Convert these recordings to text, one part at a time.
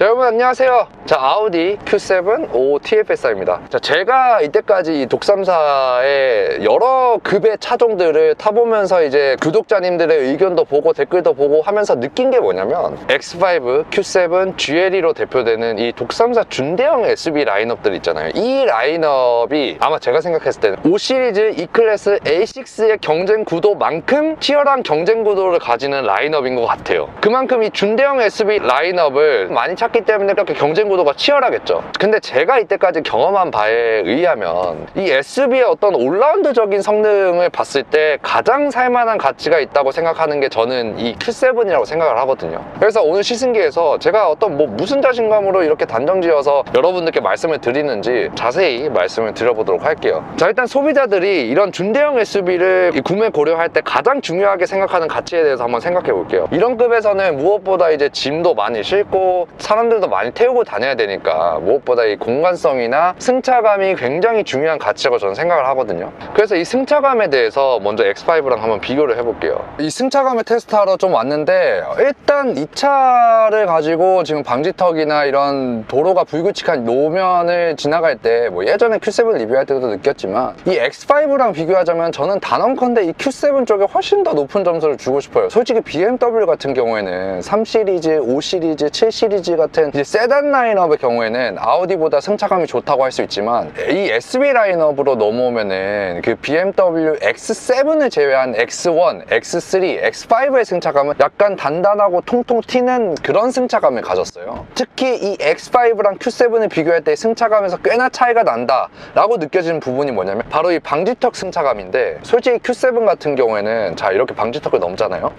자, 여러분 안녕하세요. 자, 아우디 Q7 5TFSI입니다. 자, 제가 이때까지 이 독삼사의 여러 급의 차종들을 타보면서 이제 구독자님들의 의견도 보고 댓글도 보고 하면서 느낀 게 뭐냐면 X5, Q7, GLE로 대표되는 이 독삼사 준대형 SUV 라인업들 있잖아요. 이 라인업이 아마 제가 생각했을 때는 5 시리즈 E클래스 A6의 경쟁 구도만큼 치열한 경쟁 구도를 가지는 라인업인 것 같아요. 그만큼 이 준대형 SUV 라인업을 많이 찾기 때문에 그렇게 경쟁 구도 가 치열하겠죠. 근데 제가 이때까지 경험한 바에 의하면 이 SUV의 어떤 올라운드적인 성능을 봤을 때 가장 살만한 가치가 있다고 생각하는 게 저는 이 Q7이라고 생각을 하거든요. 그래서 오늘 시승기에서 제가 어떤 뭐 무슨 자신감으로 이렇게 단정지어서 여러분들께 말씀을 드리는지 자세히 말씀을 드려보도록 할게요. 자, 일단 소비자들이 이런 준대형 SUV를 구매 고려할 때 가장 중요하게 생각하는 가치에 대해서 한번 생각해 볼게요. 이런 급에서는 무엇보다 이제 짐도 많이 싣고 사람들도 많이 태우고 다녀야 되니까 무엇보다 이 공간성이나 승차감이 굉장히 중요한 가치라고 저는 생각을 하거든요. 그래서 이 승차감에 대해서 먼저 X5랑 한번 비교를 해볼게요. 이 승차감을 테스트하러 좀 왔는데 일단 이 차를 가지고 지금 방지턱이나 이런 도로가 불규칙한 노면을 지나갈 때 뭐 예전에 Q7 리뷰할 때도 느꼈지만 이 X5랑 비교하자면 저는 단언컨대 이 Q7 쪽에 훨씬 더 높은 점수를 주고 싶어요. 솔직히 BMW 같은 경우에는 3 시리즈, 5 시리즈, 7 시리즈 같은 이제 세단 라인 업의 경우에는 아우디보다 승차감이 좋다고 할 수 있지만 이 SUV 라인업으로 넘어오면은 그 BMW X7을 제외한 X1, X3, X5의 승차감은 약간 단단하고 통통 튀는 그런 승차감을 가졌어요. 특히 이 X5랑 Q7을 비교할 때 승차감에서 꽤나 차이가 난다 라고 느껴지는 부분이 뭐냐면 바로 이 방지턱 승차감인데 솔직히 Q7 같은 경우에는 자 이렇게 방지턱을 넘잖아요.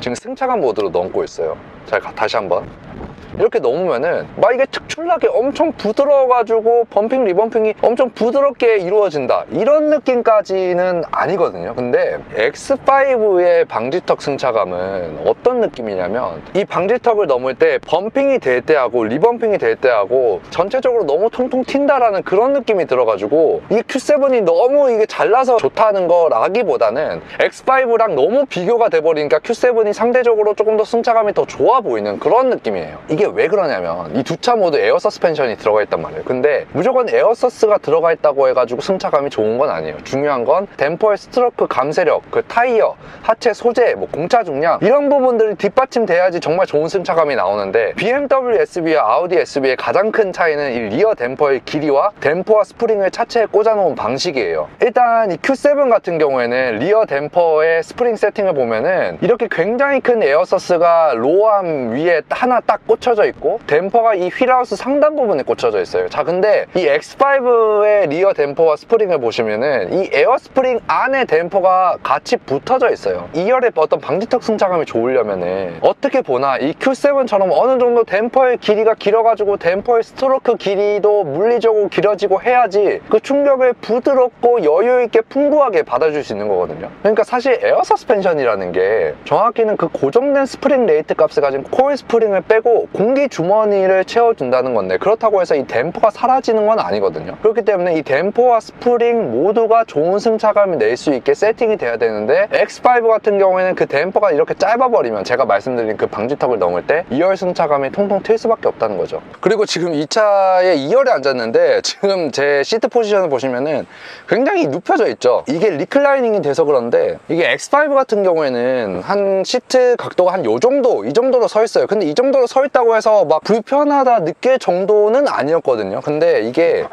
지금 승차감 모드로 넘고 있어요. 자 가- 다시 한번. 이렇게 넘으면은 막 이게 특출나게 엄청 부드러워가지고 범핑 리범핑이 엄청 부드럽게 이루어진다. 이런 느낌까지는 아니거든요. 근데 X5의 방지턱 승차감은 어떤 느낌이냐면 이 방지턱을 넘을 때 범핑이 될 때하고 리범핑이 될 때하고 전체적으로 너무 통통 튄다라는 그런 느낌이 들어가지고 이 Q7이 너무 이게 잘나서 좋다는 거라기보다는 X5랑 너무 비교가 돼버리니까 Q7이 상대적으로 조금 더 승차감이 더 좋아 보이는 그런 느낌이에요. 이게 왜 그러냐면 이 두 차 모두 에어 서스펜션이 들어가 있단 말이에요. 근데 무조건 에어 서스가 들어가 있다고 해가지고 승차감이 좋은 건 아니에요. 중요한 건 댐퍼의 스트로크 감쇄력 그 타이어 하체 소재 뭐 공차 중량 이런 부분들이 뒷받침돼야지 정말 좋은 승차감이 나오는데 BMW SUV와 아우디 SUV의 가장 큰 차이는 이 리어 댐퍼의 길이와 댐퍼와 스프링을 차체에 꽂아놓은 방식이에요. 일단 이 Q7 같은 경우에는 리어 댐퍼의 스프링 세팅을 보면은 이렇게 굉장히 큰 에어 서스가 로암 위에 하나 딱 꽂혀 져 있고 댐퍼가 이 휠하우스 상단 부분에 꽂혀져 있어요. 자 근데 이 X5의 리어 댐퍼와 스프링을 보시면은 이 에어 스프링 안에 댐퍼가 같이 붙어져 있어요. 2열의 어떤 방지턱 승차감이 좋으려면은 어떻게 보나 이 Q7처럼 어느 정도 댐퍼의 길이가 길어가지고 댐퍼의 스트로크 길이도 물리적으로 길어지고 해야지 그 충격을 부드럽고 여유있게 풍부하게 받아줄 수 있는 거거든요. 그러니까 사실 에어 서스펜션이라는 게 정확히는 그 고정된 스프링 레이트 값을 가진 코일 스프링을 빼고 공기 주머니를 채워준다는 건데 그렇다고 해서 이 댐퍼가 사라지는 건 아니거든요. 그렇기 때문에 이 댐퍼와 스프링 모두가 좋은 승차감을 낼 수 있게 세팅이 돼야 되는데 X5 같은 경우에는 그 댐퍼가 이렇게 짧아버리면 제가 말씀드린 그 방지턱을 넘을 때 2열 승차감이 통통 튈 수밖에 없다는 거죠. 그리고 지금 이 차에 2열에 앉았는데 지금 제 시트 포지션을 보시면은 굉장히 눕혀져 있죠. 이게 리클라이닝이 돼서 그런데 이게 X5 같은 경우에는 한 시트 각도가 한 요 정도 이 정도로 서 있어요. 근데 이 정도로 서 있다고 해서 막 불편하다 느낄 정도는 아니었거든요. 근데 이게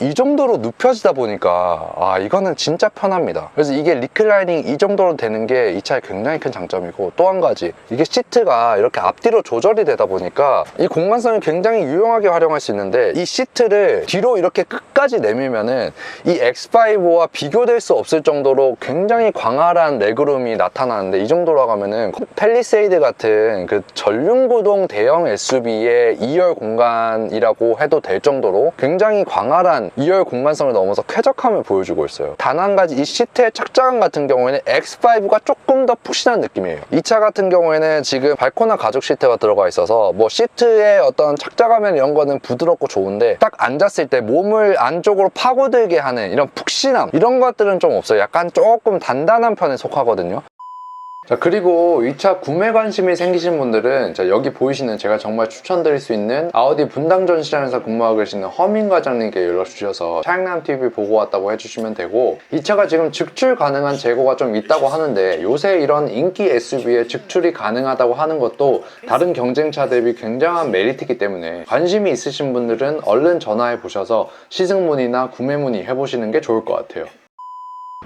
이 정도로 눕혀지다 보니까 아 이거는 진짜 편합니다. 그래서 이게 리클라이닝 이 정도로 되는 게 이 차의 굉장히 큰 장점이고 또 한 가지 이게 시트가 이렇게 앞뒤로 조절이 되다 보니까 이 공간성을 굉장히 유용하게 활용할 수 있는데 이 시트를 뒤로 이렇게 끝까지 내밀면은 이 X5와 비교될 수 없을 정도로 굉장히 광활한 레그룸이 나타나는데 이 정도로 하면은 펠리세이드 같은 그 전륜구동 대형 SUV의 2열 공간이라고 해도 될 정도로 굉장히 광활한 2열 공간성을 넘어서 쾌적함을 보여주고 있어요. 단 한 가지 이 시트의 착장감 같은 경우에는 X5가 조금 더 푸신한 느낌이에요. 이 차 같은 경우에는 지금 발코나 가죽 시트가 들어가 있어서 뭐 시트의 어떤 착자감 이런 거는 부드럽고 좋은데 딱 앉았을 때 몸을 안쪽으로 파고들게 하는 이런 푹신함 이런 것들은 좀 없어요. 약간 조금 단단한 편에 속하거든요 자 그리고 이차 구매 관심이 생기신 분들은 자 여기 보이시는 제가 정말 추천드릴 수 있는 아우디 분당 전시장에서 근무하고 계시는 허민 과장님께 연락 주셔서 차량남 TV 보고 왔다고 해주시면 되고 이 차가 지금 직출 가능한 재고가 좀 있다고 하는데 요새 이런 인기 SUV에 직출이 가능하다고 하는 것도 다른 경쟁차 대비 굉장한 메리트이기 때문에 관심이 있으신 분들은 얼른 전화해 보셔서 시승 문의나 구매 문의 해보시는 게 좋을 것 같아요.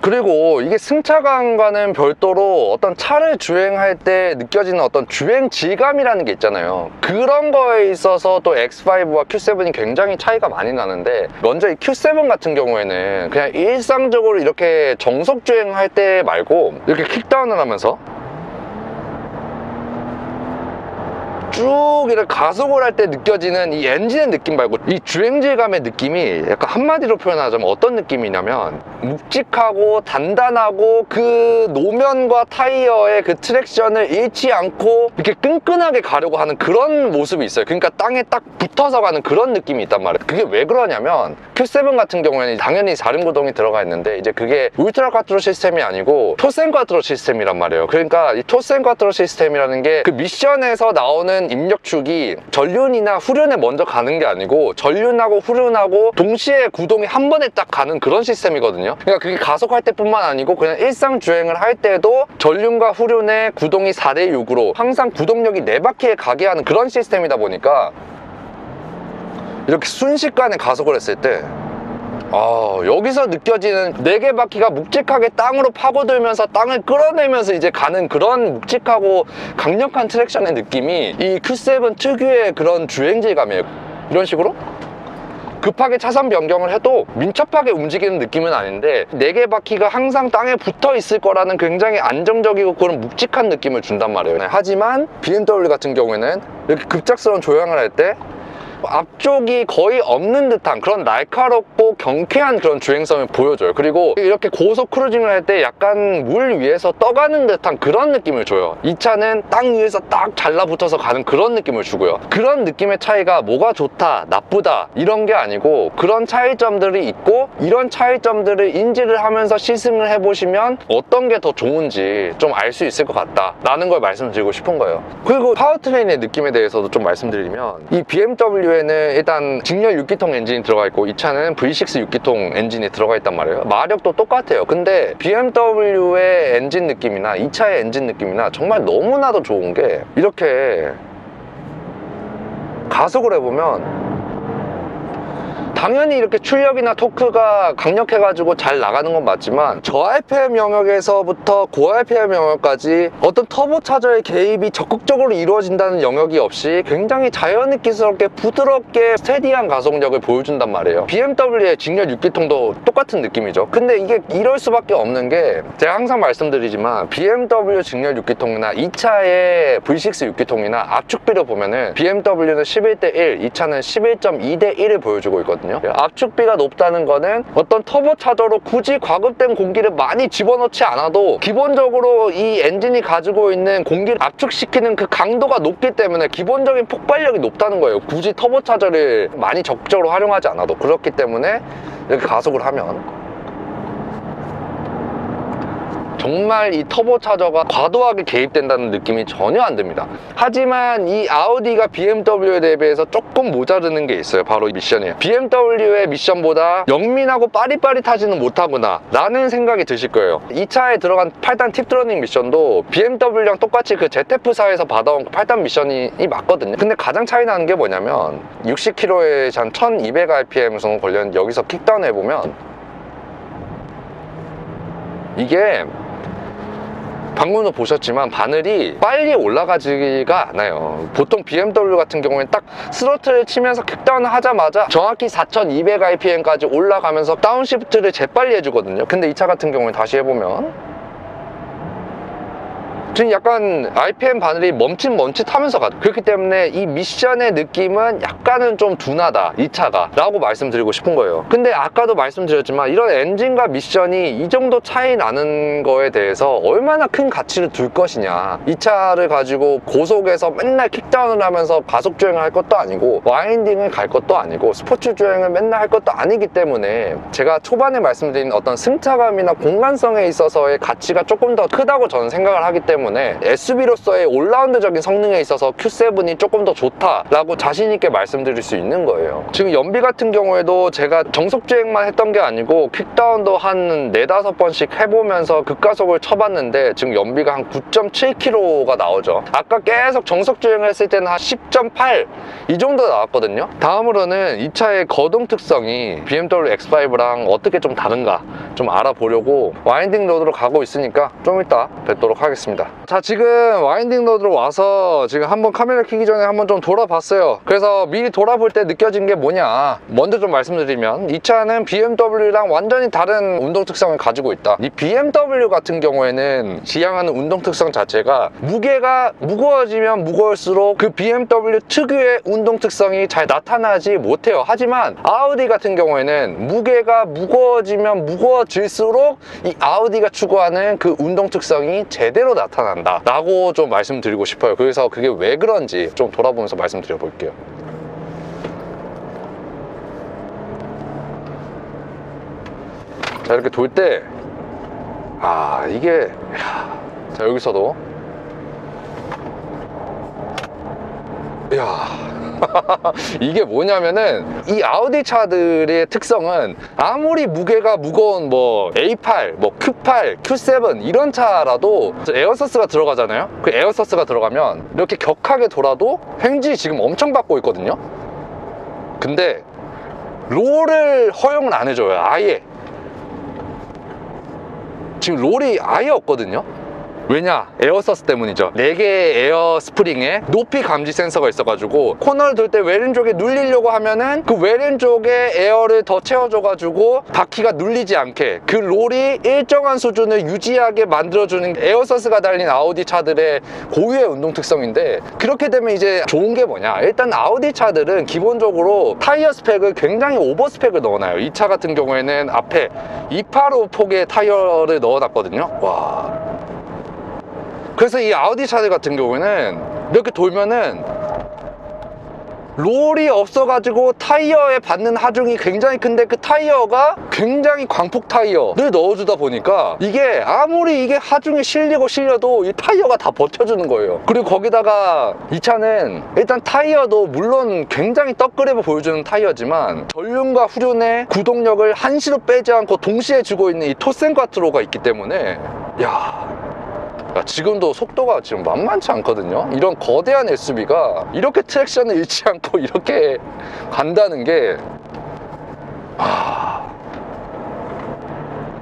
그리고 이게 승차감과는 별도로 어떤 차를 주행할 때 느껴지는 어떤 주행 질감이라는 게 있잖아요. 그런 거에 있어서 또 X5와 Q7이 굉장히 차이가 많이 나는데 먼저 이 Q7 같은 경우에는 그냥 일상적으로 이렇게 정속 주행할 때 말고 이렇게 킥다운을 하면서 쭉 이렇게 가속을 할 때 느껴지는 이 엔진의 느낌 말고 이 주행질감의 느낌이 약간 한마디로 표현하자면 어떤 느낌이냐면 묵직하고 단단하고 그 노면과 타이어의 그 트랙션을 잃지 않고 이렇게 끈끈하게 가려고 하는 그런 모습이 있어요. 그러니까 땅에 딱 붙어서 가는 그런 느낌이 있단 말이에요. 그게 왜 그러냐면 Q7 같은 경우에는 당연히 다른 구동이 들어가 있는데 이제 그게 울트라 꽈트로 시스템이 아니고 토센 꽈트로 시스템이란 말이에요. 그러니까 이 토센 꽈트로 시스템이라는 게 그 미션에서 나오 는 입력축이 전륜이나 후륜에 먼저 가는 게 아니고 전륜하고 후륜하고 동시에 구동이 한 번에 딱 가는 그런 시스템이거든요. 그러니까 그게 가속할 때뿐만 아니고 그냥 일상 주행을 할 때도 전륜과 후륜의 구동이 4대 6으로 항상 구동력이 4바퀴에 가게 하는 그런 시스템이다 보니까 이렇게 순식간에 가속을 했을 때 아, 여기서 느껴지는 네 개 바퀴가 묵직하게 땅으로 파고들면서 땅을 끌어내면서 이제 가는 그런 묵직하고 강력한 트랙션의 느낌이 이 Q7 특유의 그런 주행질감이에요. 이런 식으로 급하게 차선 변경을 해도 민첩하게 움직이는 느낌은 아닌데 네 개 바퀴가 항상 땅에 붙어 있을 거라는 굉장히 안정적이고 그런 묵직한 느낌을 준단 말이에요. 네, 하지만 BMW 같은 경우에는 이렇게 급작스러운 조향을 할 때 앞쪽이 거의 없는 듯한 그런 날카롭고 경쾌한 그런 주행성을 보여줘요. 그리고 이렇게 고속 크루징을 할 때 약간 물 위에서 떠가는 듯한 그런 느낌을 줘요. 이 차는 땅 위에서 딱 잘라붙어서 가는 그런 느낌을 주고요. 그런 느낌의 차이가 뭐가 좋다, 나쁘다 이런 게 아니고 그런 차이점들이 있고 이런 차이점들을 인지를 하면서 시승을 해보시면 어떤 게 더 좋은지 좀 알 수 있을 것 같다 라는 걸 말씀드리고 싶은 거예요. 그리고 파워트레인의 느낌에 대해서도 좀 말씀드리면 이 BMW 에는 일단 직렬 6기통 엔진이 들어가 있고 이 차는 V6 6기통 엔진이 들어가 있단 말이에요. 마력도 똑같아요. 근데 BMW의 엔진 느낌이나 이 차의 엔진 느낌이나 정말 너무나도 좋은 게 이렇게 가속을 해보면 당연히 이렇게 출력이나 토크가 강력해가지고 잘 나가는 건 맞지만 저RPM 영역에서부터 고RPM 영역까지 어떤 터보차저의 개입이 적극적으로 이루어진다는 영역이 없이 굉장히 자연스럽게 부드럽게 스테디한 가속력을 보여준단 말이에요. BMW의 직렬 6기통도 똑같은 느낌이죠. 근데 이게 이럴 수밖에 없는 게 제가 항상 말씀드리지만 BMW 직렬 6기통이나 이 차의 V6 6기통이나 압축비를 보면은 BMW는 11대 1, 이 차는 11.2대 1을 보여주고 있거든요 압축비가 높다는 거는 어떤 터보차저로 굳이 과급된 공기를 많이 집어넣지 않아도 기본적으로 이 엔진이 가지고 있는 공기를 압축시키는 그 강도가 높기 때문에 기본적인 폭발력이 높다는 거예요. 굳이 터보차저를 많이 적극적으로 활용하지 않아도 그렇기 때문에 이렇게 가속을 하면 정말 이 터보차저가 과도하게 개입된다는 느낌이 전혀 안 듭니다. 하지만 이 아우디가 BMW에 대비해서 조금 모자르는 게 있어요. 바로 이 미션이에요. BMW의 미션보다 영민하고 빠릿빠릿하지는 못하구나 라는 생각이 드실 거예요. 이 차에 들어간 8단 팁드러닝 미션도 BMW랑 똑같이 그 ZF4에서 받아온 8단 미션이 맞거든요. 근데 가장 차이 나는 게 뭐냐면 60km에 한 1200rpm 정도 걸렸는데 여기서 킥다운 해보면 이게 방금도 보셨지만 바늘이 빨리 올라가지가 않아요. 보통 BMW 같은 경우에는 딱 스로틀을 치면서 킥다운 하자마자 정확히 4200rpm까지 올라가면서 다운시프트를 재빨리 해주거든요. 근데 이 차 같은 경우에 다시 해보면 지금 약간 RPM 바늘이 멈칫멈칫하면서 가죠 그렇기 때문에 이 미션의 느낌은 약간은 좀 둔하다 이 차가. 라고 말씀드리고 싶은 거예요. 근데 아까도 말씀드렸지만 이런 엔진과 미션이 이 정도 차이 나는 거에 대해서 얼마나 큰 가치를 둘 것이냐. 이 차를 가지고 고속에서 맨날 킥다운을 하면서 가속 주행을 할 것도 아니고 와인딩을 갈 것도 아니고 스포츠 주행을 맨날 할 것도 아니기 때문에 제가 초반에 말씀드린 어떤 승차감이나 공간성에 있어서의 가치가 조금 더 크다고 저는 생각을 하기 때문에 때문에 SUV로서의 올라운드적인 성능에 있어서 Q7이 조금 더 좋다라고 자신 있게 말씀드릴 수 있는 거예요. 지금 연비 같은 경우에도 제가 정속 주행만 했던 게 아니고 퀵다운도 한 4, 5번씩 해보면서 급가속을 쳐봤는데 지금 연비가 한 9.7km가 나오죠. 아까 계속 정속 주행을 했을 때는 한 10.8 이 정도 나왔거든요. 다음으로는 이 차의 거동 특성이 BMW X5랑 어떻게 좀 다른가 좀 알아보려고 와인딩 로드로 가고 있으니까 좀 이따 뵙도록 하겠습니다. 자, 지금 와인딩 로드로 와서 지금 한번 카메라 켜기 전에 한번 좀 돌아봤어요. 그래서 미리 돌아볼 때 느껴진 게 뭐냐. 먼저 좀 말씀드리면 이 차는 BMW랑 완전히 다른 운동 특성을 가지고 있다. 이 BMW 같은 경우에는 지향하는 운동 특성 자체가 무게가 무거워지면 무거울수록 그 BMW 특유의 운동 특성이 잘 나타나지 못해요. 하지만 아우디 같은 경우에는 무게가 무거워지면 무거워질수록 이 아우디가 추구하는 그 운동 특성이 제대로 나타 난다 라고 좀 말씀드리고 싶어요. 그래서 그게 왜 그런지 좀 돌아보면서 말씀드려 볼게요. 자 이렇게 돌 때 아 이게 자 여기서도 이야 이게 뭐냐면은 이 아우디 차들의 특성은 아무리 무게가 무거운 뭐 A8, 뭐 Q8, Q7 이런 차라도 에어서스가 들어가잖아요. 그 에어서스가 들어가면 이렇게 격하게 돌아도 횡지 지금 엄청 받고 있거든요. 근데 롤을 허용을 안 해줘요. 아예. 지금 롤이 아예 없거든요. 왜냐? 에어서스 때문이죠. 4개의 에어 스프링에 높이 감지 센서가 있어가지고 코너를 돌 때 왼쪽에 눌리려고 하면은 그 왼쪽에 에어를 더 채워줘가지고 바퀴가 눌리지 않게 그 롤이 일정한 수준을 유지하게 만들어주는 에어서스가 달린 아우디 차들의 고유의 운동 특성인데 그렇게 되면 이제 좋은 게 뭐냐? 일단 아우디 차들은 기본적으로 타이어 스펙을 굉장히 오버 스펙을 넣어놔요. 이 차 같은 경우에는 앞에 285 폭의 타이어를 넣어놨거든요. 와. 그래서 이 아우디 차들 같은 경우에는 이렇게 돌면은 롤이 없어가지고 타이어에 받는 하중이 굉장히 큰데 그 타이어가 굉장히 광폭 타이어를 넣어주다 보니까 이게 아무리 이게 하중이 실리고 실려도 이 타이어가 다 버텨주는 거예요. 그리고 거기다가 이 차는 일단 타이어도 물론 굉장히 떡그랩을 보여주는 타이어지만 전륜과 후륜의 구동력을 한시로 빼지 않고 동시에 주고 있는 이 토센 과트로가 있기 때문에 야 야, 지금도 속도가 지금 만만치 않거든요. 이런 거대한 SUV가 이렇게 트랙션을 잃지 않고 이렇게 간다는 게 아...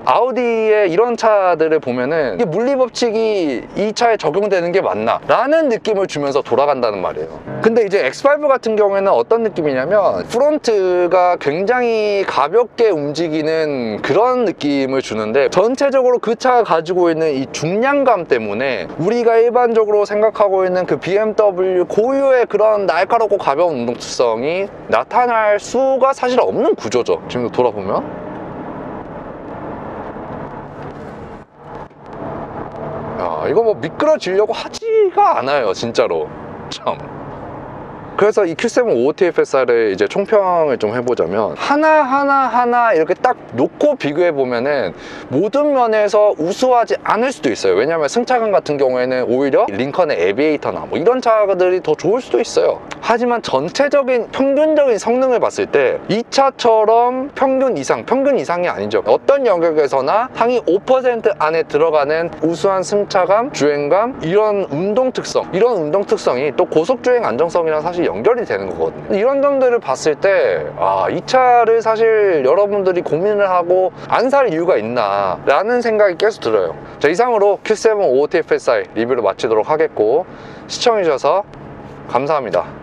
아우디의 이런 차들을 보면은 이게 물리법칙이 이 차에 적용되는 게 맞나? 라는 느낌을 주면서 돌아간다는 말이에요. 근데 이제 X5 같은 경우에는 어떤 느낌이냐면 프론트가 굉장히 가볍게 움직이는 그런 느낌을 주는데 전체적으로 그 차가 가지고 있는 이 중량감 때문에 우리가 일반적으로 생각하고 있는 그 BMW 고유의 그런 날카롭고 가벼운 운동 특성이 나타날 수가 사실 없는 구조죠. 지금 돌아보면. 이거 뭐 미끄러지려고 하지가 않아요, 진짜로. 참. 그래서 이 Q7 OTFSR을 이제 총평을 좀 해보자면 하나하나 하나 이렇게 딱 놓고 비교해 보면은 모든 면에서 우수하지 않을 수도 있어요. 왜냐하면 승차감 같은 경우에는 오히려 링컨의 에비에이터나 뭐 이런 차들이 더 좋을 수도 있어요. 하지만 전체적인 평균적인 성능을 봤을 때 이 차처럼 평균 이상, 평균 이상이 아니죠. 어떤 영역에서나 상위 5% 안에 들어가는 우수한 승차감, 주행감, 이런 운동 특성, 이런 운동 특성이 또 고속주행 안정성이랑 사실 연결이 되는 거거든요. 이런 점들을 봤을 때, 아, 이 차를 사실 여러분들이 고민을 하고 안 살 이유가 있나, 라는 생각이 계속 들어요. 자, 이상으로 Q7 OTFSI 리뷰를 마치도록 하겠고, 시청해주셔서 감사합니다.